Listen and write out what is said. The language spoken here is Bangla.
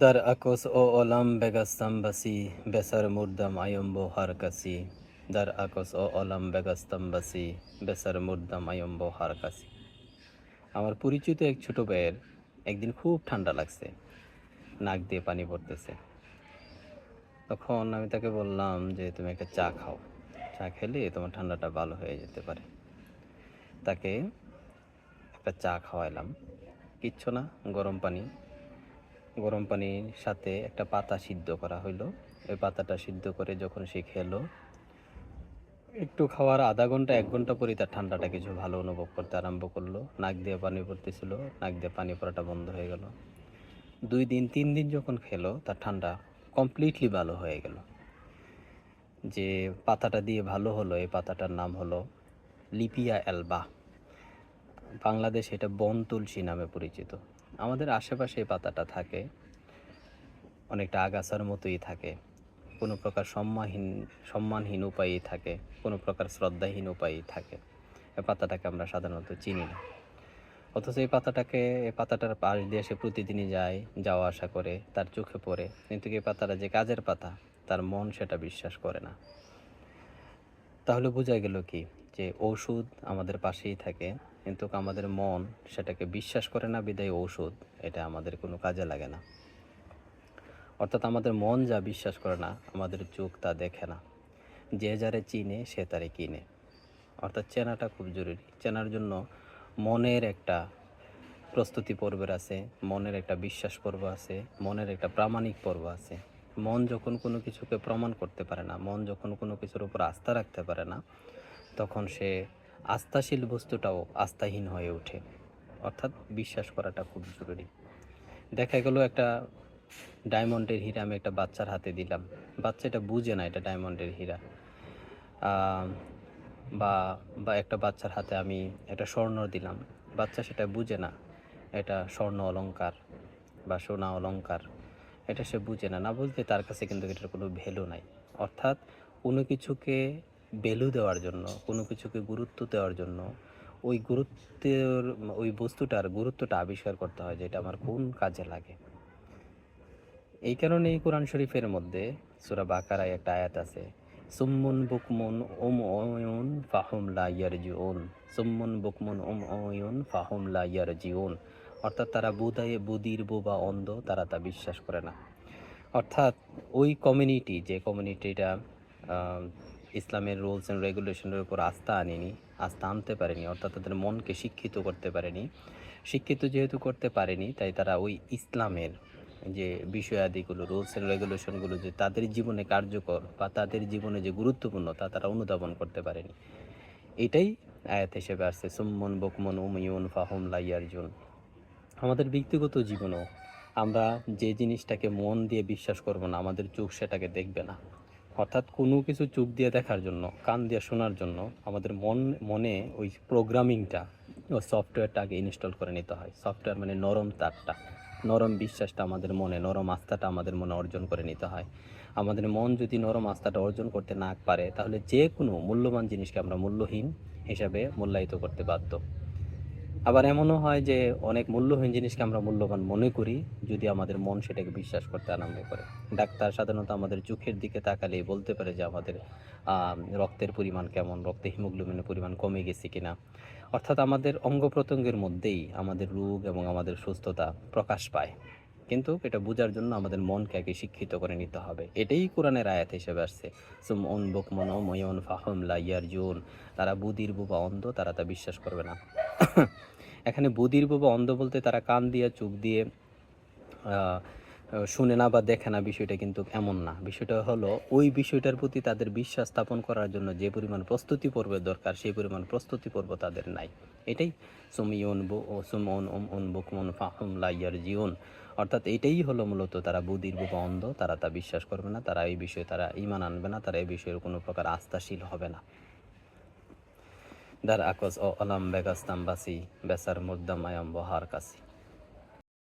Dar akos o olam begastam basi, besar murdam ayombo harkasi Dar akos o olam বেগাস্তাম বাসি বেসার মুর্দাম আয়ম্ব হারকাসি আমার পরিচিত এক ছোট ভাইয়ের একদিন খুব ঠান্ডা লাগছে। নাক দিয়ে পানি পড়তেছে। তখন আমি তাকে বললাম যে, তুমি একটা চা খাও। চা খেলে তোমার ঠান্ডাটা ভালো হয়ে যেতে পারে। তাকে একটা চা খাওয়াইলাম। কিচ্ছু না, গরম পানি। গরম পানির সাথে একটা পাতা সিদ্ধ করা হইল। ওই পাতাটা সিদ্ধ করে যখন সে খেলো, একটু খাওয়ার আধা ঘণ্টা, এক ঘণ্টা পরে তার ঠান্ডাটা কিছু ভালো অনুভব করতে আরম্ভ করল। নাক দিয়ে পানি পড়তেছিল, নাক দিয়ে পানি পড়াটা বন্ধ হয়ে গেল। দুই দিন, তিন দিন যখন খেলো, তার ঠান্ডা কমপ্লিটলি ভালো হয়ে গেল। যে পাতাটা দিয়ে ভালো হলো, এই পাতাটার নাম হলো লিপিয়া অ্যালবা। বাংলাদেশ এটা বন তুলসী নামে পরিচিত। আমাদের আশেপাশে এই পাতাটা থাকে। অনেকটা আগাছার মতোই থাকে। কোনো প্রকার সম্মানহীন সম্মানহীন উপায়েই থাকে। কোনো প্রকার শ্রদ্ধাহীন উপায়েই থাকে। এই পাতাটাকে আমরা সাধারণত চিনি না। অথচ এই পাতাটাকে এই পাতাটার পাশ দিয়ে সে প্রতিদিনই যায়, যাওয়া আসা করে, তার চোখে পড়ে। কিন্তু এই পাতাটা যে কাজের পাতা, তার মন সেটা বিশ্বাস করে না। তাহলে বোঝা গেল কি? যে ঔষধ আমাদের পাশেই থাকে। কিন্তু আমাদের মন সেটাকে বিশ্বাস করে না, বিদায় ঔষধ, এটা আমাদের কোনো কাজে লাগে না। অর্থাৎ আমাদের মন যা বিশ্বাস করে না, আমাদের চোখ তা দেখে না। যে যারে চিনে, সে তারে কিনে। অর্থাৎ চেনাটা খুব জরুরি। চেনার জন্য মনের একটা প্রস্তুতি পর্বের আছে, মনের একটা বিশ্বাস পর্ব আছে, মনের একটা প্রামাণিক পর্ব আছে। মন যখন কোনো কিছুকে প্রমাণ করতে পারে না, মন যখন কোনো কিছুর উপর আস্থা রাখতে পারে না, তখন সে আস্থাশীল বস্তুটাও আস্থাহীন হয়ে ওঠে। অর্থাৎ বিশ্বাস করাটা খুব জরুরি। দেখা গেল একটা ডায়মন্ডের হীরা আমি একটা বাচ্চার হাতে দিলাম। বাচ্চা এটা বুঝে না এটা ডায়মন্ডের হীরা। বা বা একটা বাচ্চার হাতে আমি একটা স্বর্ণ দিলাম। বাচ্চা সেটা বুঝে না এটা স্বর্ণ অলংকার বা সোনা অলংকার। এটা সে বুঝে না। না বুঝতে তার কাছে কিন্তু এটার কোনো ভ্যালু নাই। অর্থাৎ কোনো কিছুকে ভ্যালু দেওয়ার জন্য, কোনো কিছুকে গুরুত্ব দেওয়ার জন্য, ওই গুরুত্বের, ওই বস্তুটার গুরুত্বটা আবিষ্কার করতে হয় যেটা আমার কোন কাজে লাগে। এই কারণেই কোরআন শরীফের মধ্যে সূরা বাকারায় একটা আয়াত আছে, সুম্মুন বুকমুন ওম অয়ুন ফাহুম লা ইয়ারজিউন। সুম্মুন বুকমুন ওম অয়ুন ফাহুম লা ইয়ারজিউন। অর্থাৎ তারা বুধায়ে বুদির বোবা অন্ধ, তারা তা বিশ্বাস করে না। অর্থাৎ ওই কমিউনিটি, যে কমিউনিটিটা ইসলামের রুলস অ্যান্ড রেগুলেশনের উপর আস্থা আনেনি, আস্থা আনতে পারেনি, অর্থাৎ তাদের মনকে শিক্ষিত করতে পারেনি। শিক্ষিত যেহেতু করতে পারেনি, তাই তারা ওই ইসলামের যে বিষয়াদিগুলো, রুলস অ্যান্ড রেগুলেশনগুলো যে তাদের জীবনে কার্যকর বা তাদের জীবনে যে গুরুত্বপূর্ণ, তা তারা অনুধাবন করতে পারেনি। এটাই আয়াত হিসেবে আসছে, সুম্মন বকমন উময়ুন ফাহম লাইয়ারজুন আমাদের ব্যক্তিগত জীবনেও আমরা যে জিনিসটাকে মন দিয়ে বিশ্বাস করব না, আমাদের চোখ সেটাকে দেখবে না। অর্থাৎ কোনো কিছু চোখ দিয়ে দেখার জন্য, কান দিয়ে শোনার জন্য আমাদের মন, মনে ওই প্রোগ্রামিংটা ও সফটওয়্যারটা আগে ইনস্টল করে নিতে হয়। সফটওয়্যার মানে নরম তারটা। নরম বিশ্বাসটা আমাদের মনে, নরম আস্থাটা আমাদের মনে অর্জন করে নিতে হয়। আমাদের মন যদি নরম আস্থাটা অর্জন করতে না পারে, তাহলে যে কোনো মূল্যবান জিনিসকে আমরা মূল্যহীন হিসাবে মূল্যায়িত করতে বাধ্য। আবার এমনও হয় যে অনেক মূল্যহীন জিনিসকে আমরা মূল্যবান মনে করি যদি আমাদের মন সেটাকে বিশ্বাস করতে আরম্ভ করে। ডাক্তার সাধারণত আমাদের চোখের দিকে তাকালে বলতে পারে যে আমাদের রক্তের পরিমাণ কেমন, রক্তে হিমোগ্লোবিনের পরিমাণ কমে গেছে কিনা। অর্থাৎ আমাদের অঙ্গ প্রত্যঙ্গের মধ্যেই আমাদের রোগ এবং আমাদের সুস্থতা প্রকাশ পায়। কিন্তু এটা বোঝার জন্য আমাদের মনকে আগে শিক্ষিত করে নিতে হবে। এটাই কোরআনের আয়াত হিসেবে আসছে। সুম অন বুকমন ময়ন ফাহম লাইয়ার জুন তারা বুদির বুবা অন্ধ, তারা তা বিশ্বাস করবে না। এখানে বুদির বুবা অন্ধ বলতে তারা কান দিয়ে, চোখ দিয়ে শুনে না বা দেখে না বিষয়টা কিন্তু এমন না। বিষয়টা হলো, ওই বিষয়টার প্রতি তাদের বিশ্বাস স্থাপন করার জন্য যে পরিমাণ প্রস্তুতি পর্বের দরকার, সেই পরিমাণ প্রস্তুতি পর্ব তাদের নাই। এটাই ও সুমন ওম উন বুকমন লাইয়ার জিওন অর্থাৎ এটাই হলো মূলত তারা বুদির বুবা অন্ধ, তারা তা বিশ্বাস করবে না, তারা এই বিষয়ে তারা ইমান আনবে না, তারা এই বিষয়ের কোনো প্রকার আস্থাশীল হবে না। দার আকস ও আলাম বেগাস্তাম বাসি, বেসার মুদ্দাম আয়াম বহার কাসি।